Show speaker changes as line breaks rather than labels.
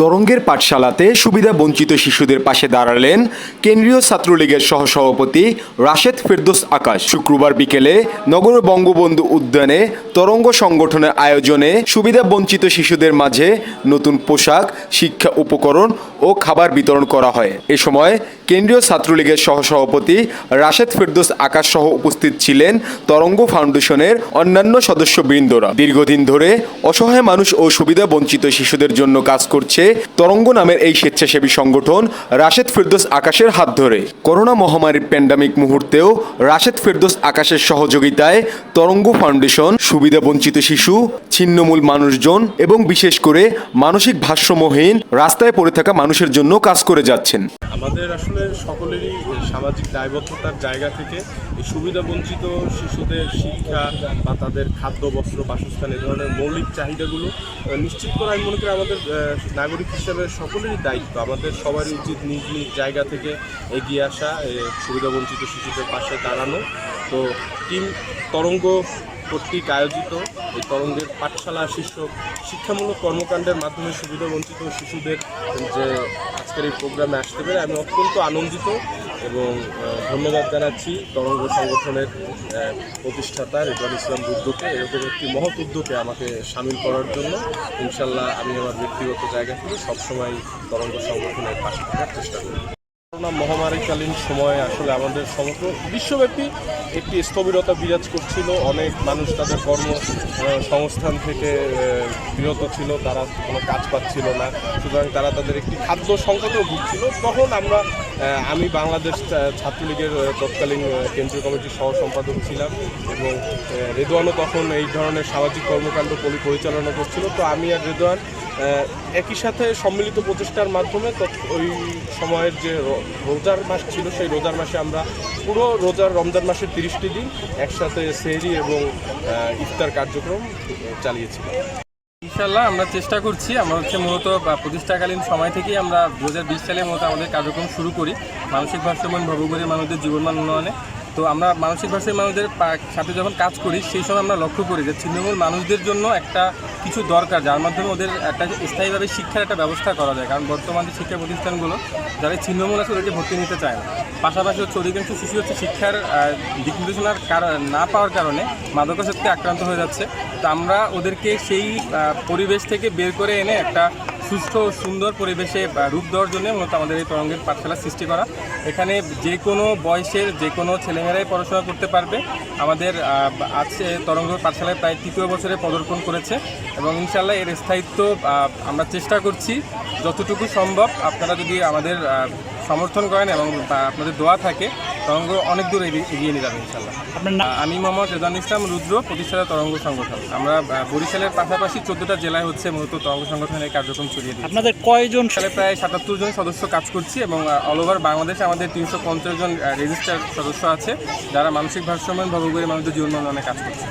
তরঙ্গের পাঠশালাতে সুবিধা বঞ্চিত শিশুদের পাশে দাঁড়ালেন কেন্দ্রীয় ছাত্রলীগের সহসভাপতি রাশেদ ফেরদোস আকাশ। শুক্রবার বিকেলে নগর বঙ্গবন্ধু উদ্যানে তরঙ্গ সংগঠনের আয়োজনে সুবিধা বঞ্চিত শিশুদের মাঝে নতুন পোশাক, শিক্ষা উপকরণ ও খাবার বিতরণ করা হয়। এ সময় কেন্দ্রীয় ছাত্রলীগের সহসভাপতি রাশেদ ফেরদোস আকাশ সহ উপস্থিত ছিলেন তরঙ্গ ফাউন্ডেশনের অন্যান্য সদস্যবৃন্দরা। দীর্ঘদিন ধরে অসহায় মানুষ ও সুবিধা বঞ্চিত শিশুদের জন্য কাজ করছে তরঙ্গ নামের এই স্বেচ্ছাসেবী সংগঠন রাশেদ ফেরদোস আকাশের হাত ধরে। করোনা মহামারীর প্যান্ডামিক মুহূর্তেও রাশেদ ফেরদোস আকাশের সহযোগিতায় তরঙ্গ ফাউন্ডেশন সুবিধা বঞ্চিত শিশু, ছিন্নমূল মানুষজন এবং বিশেষ করে মানসিক ভারসাম্যহীন রাস্তায় পড়ে থাকা মানুষের জন্য কাজ করে যাচ্ছেন।
আমাদের আসলে সকলেরই সামাজিক দায়বদ্ধতার জায়গা থেকে এই সুবিধা বঞ্চিত শিশুদের শিক্ষা বা তাদের খাদ্য, বস্ত্র, বাসস্থান এ ধরনের মৌলিক চাহিদাগুলো নিশ্চিত করা আমি মনে করি আমাদের নাগরিক হিসেবে সকলেরই দায়িত্ব। আমাদের সবারই উচিত নিজ নিজ জায়গা থেকে এগিয়ে আসা এই সুবিধা বঞ্চিত শিশুদের পাশে দাঁড়ানো। তো টিম তরঙ্গ কর্তৃক আয়োজিত এই তরঙ্গের পাঠশালা শীর্ষক শিক্ষামূলক কর্মকাণ্ডের মাধ্যমে সুবিধা বঞ্চিত শিশুদের যে আজকের এই প্রোগ্রামে আসতে পেরে আমি অত্যন্ত আনন্দিত এবং ধন্যবাদ জানাচ্ছি তরঙ্গ সংগঠনের প্রতিষ্ঠাতা রেজাল ইসলাম বুদ্ধকে। এরকম একটি মহৎ উদ্যোগে আমাকে সামিল করার জন্য ইনশাল্লাহ আমি আমার ব্যক্তিগত জায়গা থেকে সবসময় তরঙ্গ সংগঠনের পাশে থাকার চেষ্টা করি করোনা মহামারীকালীন সময়ে আসলে আমাদের সমগ্র বিশ্বব্যাপী একটি স্থবিরতা বিরাজ করছিল। অনেক মানুষ তাদের কর্ম সংস্থান থেকে বিরত ছিল। তারা কোনো কাজ পাচ্ছিল না। সুতরাং তারা তাদের একটি খাদ্য সংকটেও ভুগছিল। তখন আমরা আমি বাংলাদেশ ছাত্রলীগের তৎকালীন কেন্দ্রীয় কমিটির সহ সম্পাদক ছিলাম এবং আহ, রেদওয়ানও তখন এই ধরনের সামাজিক কর্মকাণ্ড পরি- পরিচালনা করছিল। তো আমি আর রেদওয়ান আহ, একই সাথে সম্মিলিত প্রচেষ্টার মাধ্যমে ওই সময়ের যে রোজার মাস ছিল, সেই রোজার মাসে আমরা পুরো রোজার রমজান মাসের তিরিশটি দিন একসাথে সেহরি এবং ইফতার কার্যক্রম চালিয়েছিলাম।
ইনশাল্লাহ আমরা চেষ্টা করছি, আমরা হচ্ছে মূলত প্রতিষ্ঠাকালীন সময় থেকেই আমরা দু হাজার বিশ সালে মতো আমাদের কার্যক্রম শুরু করি, মানসিক ভারসাম্য ভবঘুরের মানুষদের জীবনমান উন্নয়নে। তো আমরা মানসিক ভারসাম্য মানুষদের সাথে যখন কাজ করি, সেই সময় আমরা লক্ষ্য করি যে ছিন্নমূল মানুষদের জন্য একটা কিছু দরকার, যার মাধ্যমে ওদের একটা স্থায়ীভাবে শিক্ষার একটা ব্যবস্থা করা যায়। কারণ বর্তমান যে শিক্ষা প্রতিষ্ঠানগুলো, যারা ছিন্নমূল আছে, ওদেরকে ভর্তি নিতে চায় না। পাশাপাশি হচ্ছে, অধিকাংশ শিশু হচ্ছে শিক্ষার দিক নির্দেশনার কারণ না পাওয়ার কারণে মাদকাসক্তি আক্রান্ত হয়ে যাচ্ছে। তো আমরা ওদেরকে সেই পরিবেশ থেকে বের করে এনে একটা সুস্থ সুন্দর পরিবেশে রূপ দেওয়ার জন্য মূলত আমাদের এই তরঙ্গের পাঠশালা সৃষ্টি করা। এখানে যে কোনো বয়সের যে কোনো ছেলেমেয়েরাই পড়াশোনা করতে পারবে। আমাদের আছে তরঙ্গ পাঠশালায় প্রায় তৃতীয় বছরে পদার্পণ করেছে এবং ইনশাল্লাহ এর স্থায়িত্ব আমরা চেষ্টা করছি যতটুকু সম্ভব। আপনারা যদি আমাদের সমর্থন করেন এবং আপনাদের দোয়া থাকে তরঙ্গ অনেক দূর এগিয়ে নিয়ে যাবে ইনশাল্লাহ আমি মোহাম্মদ রেজান ইসলাম রুদ্র প্রতিষ্ঠাতা তরঙ্গ সংগঠন। আমরা বরিশালের পাশাপাশি চোদ্দটা জেলায় হচ্ছে মূলত তরঙ্গ সংগঠনের কার্যক্রম ছড়িয়ে দিই
আপনাদের কয়জন
সালে প্রায় সাতাত্তর জন সদস্য কাজ করছি এবং অল ওভার বাংলাদেশে আমাদের তিনশো পঞ্চাশ জন রেজিস্টার সদস্য আছে যারা মানসিক ভারসাম্য ভবগুলি মানুষদের জীবন মানে কাজ করছে।